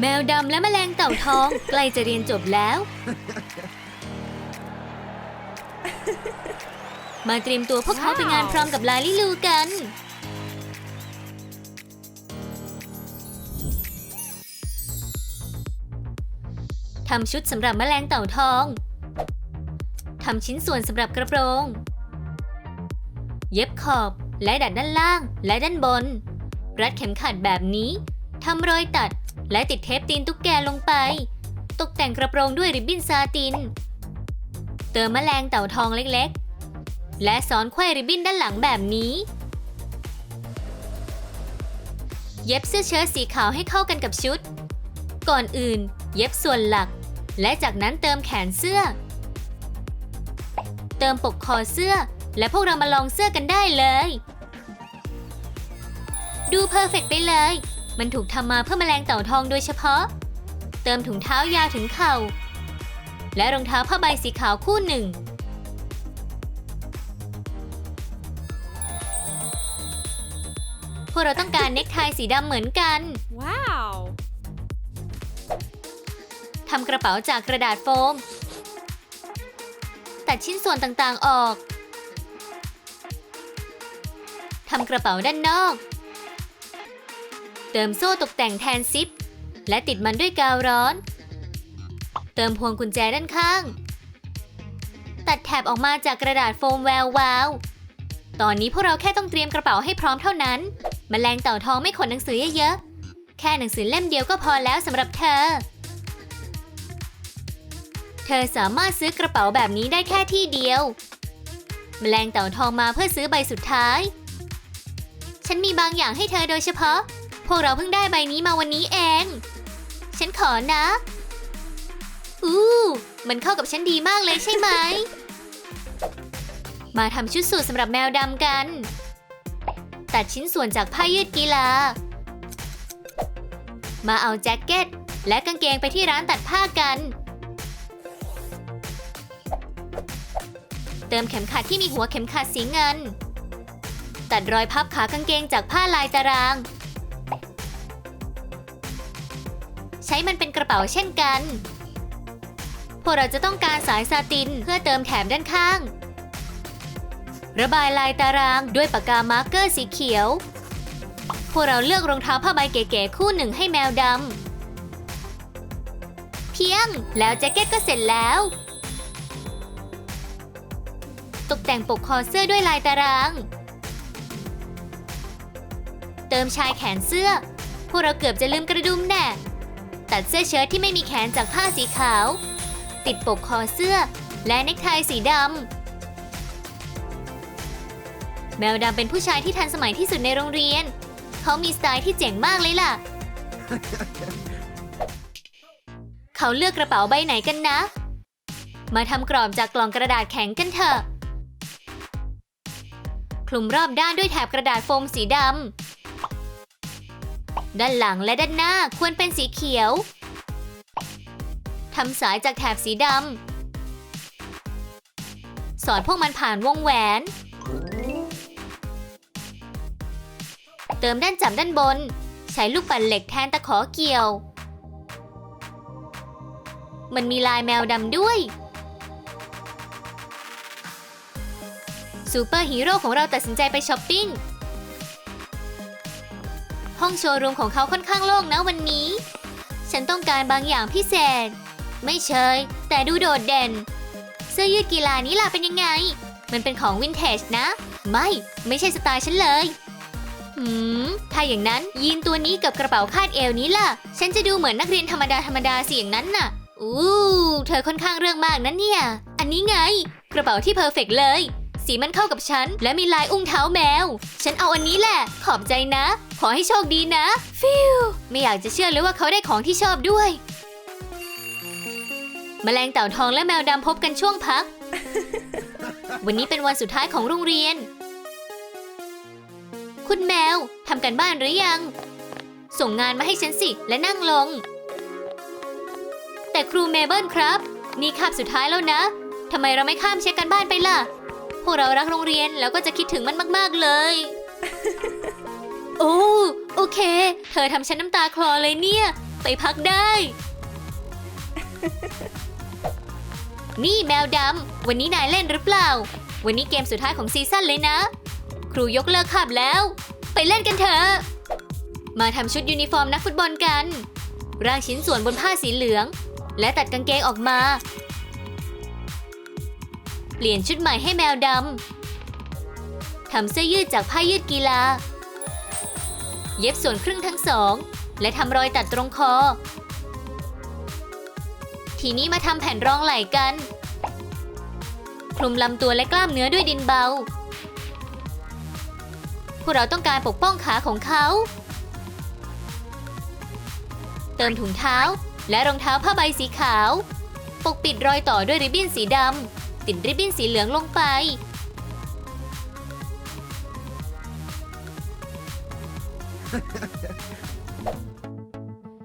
แมวดำและแมลงเต่าทองใกล้จะเรียนจบแล้ว มาเตรียมตัวพวกเขาไปงานพร้อมกับลาลิลูกัน ทำชุดสำหรับแมลงเต่าทอง ทำชิ้นส่วนสำหรับกระโปรง เย็บขอบและดัดด้านล่างและด้านบน รัดเข็มขัดแบบนี้ ทำรอยตัด และติดเทปตีนตุ๊กแกลงไป ตกแต่งกระโปรงด้วยริบบิ้นซาติน เติมแมลงเต่าทองเล็กๆ และซ้อนไขว้ริบบิ้นด้านหลังแบบนี้ เย็บเสื้อเชิ้ตสีขาวให้เข้ากันกับชุด ก่อนอื่น เย็บส่วนหลัก และจากนั้นเติมแขนเสื้อ เติมปกคอเสื้อ และพวกเรามาลองเสื้อกันได้เลย ดูเพอร์เฟกต์ไปเลย มันถูกทำมาเพื่อแมลงเต่าทองโดยเฉพาะ เติมถุงเท้ายาวถึงเข่า และรองเท้าผ้าใบสีขาวคู่หนึ่ง พวกเราต้องการเน็กไทสีดำเหมือนกัน Wow. ทำกระเป๋าจากกระดาษโฟม ตัดชิ้นส่วนต่างๆออกทำกระเป๋าด้านนอก เติมโซ่ตกแต่งแทนซิป และติดมันด้วยกาวร้อน เติมพวงกุญแจด้านข้าง ตัดแถบออกมาจากกระดาษโฟมแวววาว ตอนนี้พวกเราแค่ต้องเตรียมกระเป๋าให้พร้อมเท่านั้นแมลงเต่าทองไม่ขนหนังสือเยอะๆ แค่หนังสือเล่มเดียวก็พอแล้วสำหรับเธอ เธอสามารถซื้อกระเป๋าแบบนี้ได้แค่ที่เดียวแมลงเต่าทองมาเพื่อซื้อใบสุดท้าย ฉันมีบางอย่างให้เธอโดยเฉพาะ พวกเราเพิ่งได้ใบนี้มาวันนี้เอง ฉันขอนะ อู้มันเข้ากับฉันดีมากเลยใช่ไหม มาทำชุดสูทสำหรับแมวดำกัน ตัดชิ้นส่วนจากผ้ายืดกีฬา มาเอาแจ็คเก็ต และกางเกงไปที่ร้านตัดผ้ากัน เติมเข็มขัดที่มีหัวเข็มขัดสีเงิน ตัดรอยพับขากางเกงจากผ้าลายตาราง ใช้มันเป็นกระเป๋าเช่นกัน พวกเราจะต้องการสายซาตินเพื่อเติมแถบด้านข้าง ระบายลายตารางด้วยปากกามาร์กเกอร์สีเขียว พวกเราเลือกรองเท้าผ้าใบเก๋ๆคู่หนึ่งให้แมวดำเพียงแล้วแจ็คเก็ตก็เสร็จแล้ว ตกแต่งปกคอเสื้อด้วยลายตาราง เติมชายแขนเสื้อ พวกเราเกือบจะลืมกระดุมแน่ ตัดเสื้อเชิ้ตที่ไม่มีแขนจากผ้าสีขาว ติดปกคอเสื้อ และเนคไทสีดำแมวดำเป็นผู้ชายที่ทันสมัยที่สุดในโรงเรียน เขามีสไตล์ที่เจ๋งมากเลยล่ะ เขาเลือกกระเป๋าใบไหนกันนะ มาทำกรอบจากกล่องกระดาษแข็งกันเถอะ คลุมรอบด้านด้วยแถบกระดาษโฟมสีดำ ด้านหลังและด้านหน้าควรเป็นสีเขียว ทำสายจากแถบสีดำ สอดพวกมันผ่านวงแหวน เติมด้านจับด้านบน ใช้ลูกปัดเหล็กแทนตะขอเกี่ยว มันมีลายแมวดำด้วยซูเปอร์ฮีโร่ของเราตัดสินใจไปช้อปปิ้ง ห้องโชว์รูมของเขาค่อนข้างโล่งนะวันนี้ ฉันต้องการบางอย่างพิเศษ ไม่เชย แต่ดูโดดเด่น เสื้อยืดกีฬานี้ล่ะเป็นยังไง มันเป็นของวินเทจนะ ไม่ ไม่ใช่สไตล์ฉันเลยหืม ถ้าอย่างนั้นยีนตัวนี้กับกระเป๋าคาดเอวนี้ล่ะ ฉันจะดูเหมือนนักเรียนธรรมดาธรรมดาเสียงนั้นน่ะ อู้ เธอค่อนข้างเรื่องมากนะเนี่ย อันนี้ไง กระเป๋าที่เพอร์เฟกต์เลย สีมันเข้ากับฉัน และมีลายอุ้งเท้าแมว ฉันเอาอันนี้แหละ ขอบใจนะ ขอให้โชคดีนะ ฟิวไม่อยากจะเชื่อเลยว่าเขาได้ของที่ชอบด้วย แมลงเต่าทองและแมวดำพบกันช่วงพัก วันนี้เป็นวันสุดท้ายของโรงเรียน คุณแมวทำกันบ้านหรือยัง ส่งงานมาให้ฉันสิและนั่งลง แต่ครูเมเบิลครับ นี่คาบสุดท้ายแล้วนะทำไมเราไม่ข้ามเช็คกันบ้านไปล่ะ พวกเรารักโรงเรียนแล้วก็จะคิดถึงมันมาก ๆ เลย โอ้โอเค เธอทำฉันน้ำตาคลอเลยเนี่ย ไปพักได้ นี่แมวดำวันนี้นายเล่นหรือเปล่า วันนี้เกมสุดท้ายของซีซั่นเลยนะ ครูยกเลิกขับแล้ว ไปเล่นกันเถอะ มาทำชุดยูนิฟอร์มนักฟุตบอลกัน ร่างชิ้นส่วนบนผ้าสีเหลือง และตัดกางเกงออกมา เปลี่ยนชุดใหม่ให้แมวดำ ทำเสื้อยืดจากผ้ายืดกีฬา เย็บส่วนครึ่งทั้งสอง และทำรอยตัดตรงคอ ทีนี้มาทำแผ่นรองไหล่กัน คลุมลำตัวและกล้ามเนื้อด้วยดินเบา พวกเราต้องการปกป้องขาของเขา เติมถุงเท้าและรองเท้าผ้าใบสีขาว ปกปิดรอยต่อด้วยริบบิ้นสีดำ ติดริบบิ้นสีเหลืองลงไป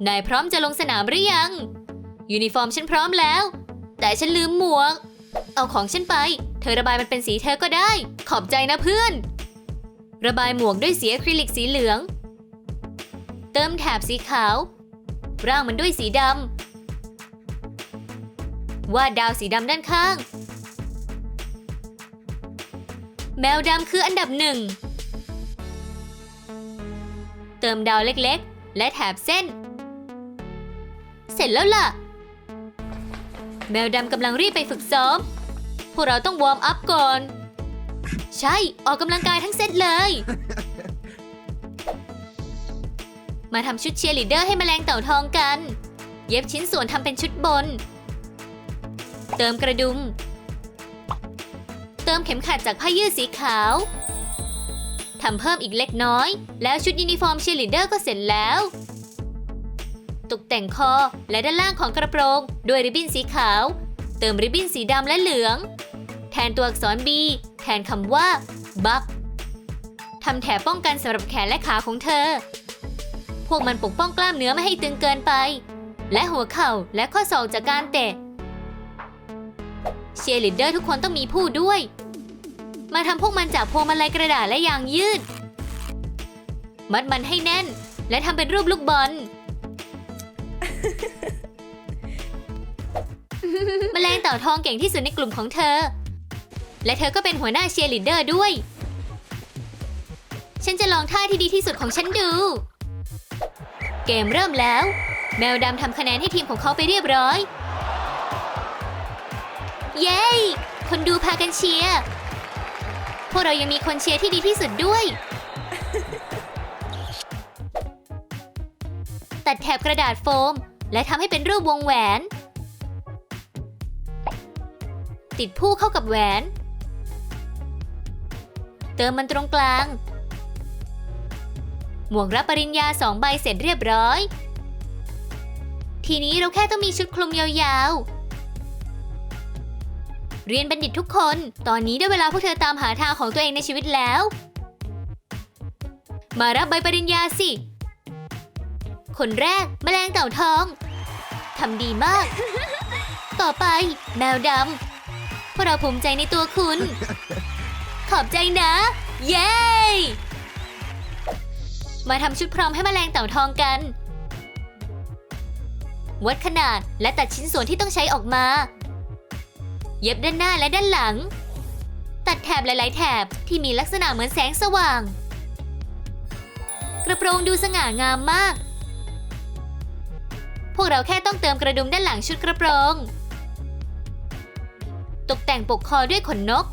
นายพร้อมจะลงสนามหรือยัง ยูนิฟอร์มฉันพร้อมแล้ว แต่ฉันลืมหมวก เอาของฉันไป เธอระบายมันเป็นสีเธอก็ได้ ขอบใจนะเพื่อน ระบายหมวกด้วยสีอะคริลิกสีเหลือง เติมแถบสีขาว ร่างมันด้วยสีดำวาดดาวสีดำด้านข้าง แมวดำคืออันดับหนึ่ง เติมดาวเล็กๆ และแถบเส้น เสร็จแล้วล่ะ แมวดำกำลังรีบไปฝึกซ้อม พวกเราต้องวอร์มอัพก่อน ใช่ ออกกำลังกายทั้งเซตเลย มาทำชุดเชียร์ลีดเดอร์ให้แมลงเต่าทองกัน เย็บชิ้นส่วนทำเป็นชุดบน เติมกระดุม ติมเข็มขัดจากผ้ายืดสีขาวทำเพิ่มอีกเล็กน้อย แล้วชุดยูนิฟอร์มเชียร์ลีดเดอร์ก็เสร็จแล้ว ตกแต่งคอและด้านล่างของกระโปรง ด้วยริบบิ้นสีขาว เติมริบบิ้นสีดำและเหลือง แทนตัวอักษร B แทนคำว่า บักทำแถบป้องกันสำหรับแขนและขาของเธอ พวกมันปกป้องกล้ามเนื้อไม่ให้ตึงเกินไป และหัวเข่าและข้อศอกจากการเตะ เชียร์ลีดเดอร์ทุกคนต้องมีผู้ด้วย มาทำพวกมันจากพวงมาลัยกระดาษและยางยืด มัดมันให้แน่น และทำเป็นรูปลูกบอลแมลงเต่าทองเก่งที่สุดในกลุ่มของเธอ และเธอก็เป็นหัวหน้าเชียร์ลีดเดอร์ด้วย ฉันจะลองท่าที่ดีที่สุดของฉันดู เกมเริ่มแล้ว แมวดำทำคะแนนให้ทีมของเขาไปเรียบร้อย เย้ คนดูพากันเชียร์ พวกเรายังมีคนเชียร์ที่ดีที่สุดด้วย ตัดแถบกระดาษโฟม และทำให้เป็นรูปวงแหวน ติดผู้เข้ากับแหวน เติมมันตรงกลาง หมวกรับปริญญาสองใบเสร็จเรียบร้อย ทีนี้เราแค่ต้องมีชุดคลุมยาวๆ เรียนบัณฑิตทุกคน ตอนนี้ได้เวลาพวกเธอตามหาทางของตัวเองในชีวิตแล้ว มารับใบปริญญาสิ คนแรกแมลงเต่าทอง ทำดีมาก ต่อไป แมวดำ พวกเราภูมิใจในตัวคุณ ขอบใจนะ เย้ มาทำชุดพร้อมให้แมลงเต่าทองกัน วัดขนาดและตัดชิ้นส่วนที่ต้องใช้ออกมา เย็บด้านหน้าและด้านหลัง ตัดแถบหลาย ๆ แถบที่มีลักษณะเหมือนแสงสว่าง กระโปรงดูสง่างามมาก พวกเราแค่ต้องเติมกระดุมด้านหลังชุดกระโปรง ตกแต่งปกคอด้วยขนนก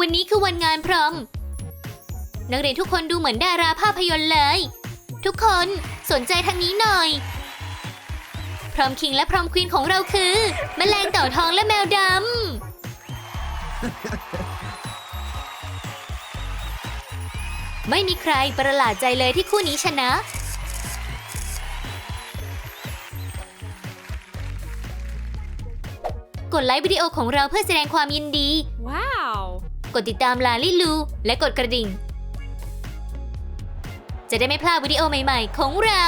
วันนี้คือวันงานพรอมนักเรียนทุกคนดูเหมือนดาราภาพยนตร์เลย ทุกคนสนใจทางนี้หน่อย พรอมคิงและพรอมควีนของเราคือ แมลงเต่าทองและแมวดำ ไม่มีใครประหลาดใจเลยที่คู่นี้ชนะ กดไลค์วิดีโอของเราเพื่อแสดงความยินดี Wow. กดติดตามลาลิลู และกดกระดิ่ง จะได้ไม่พลาดวิดีโอใหม่ ๆ ของเรา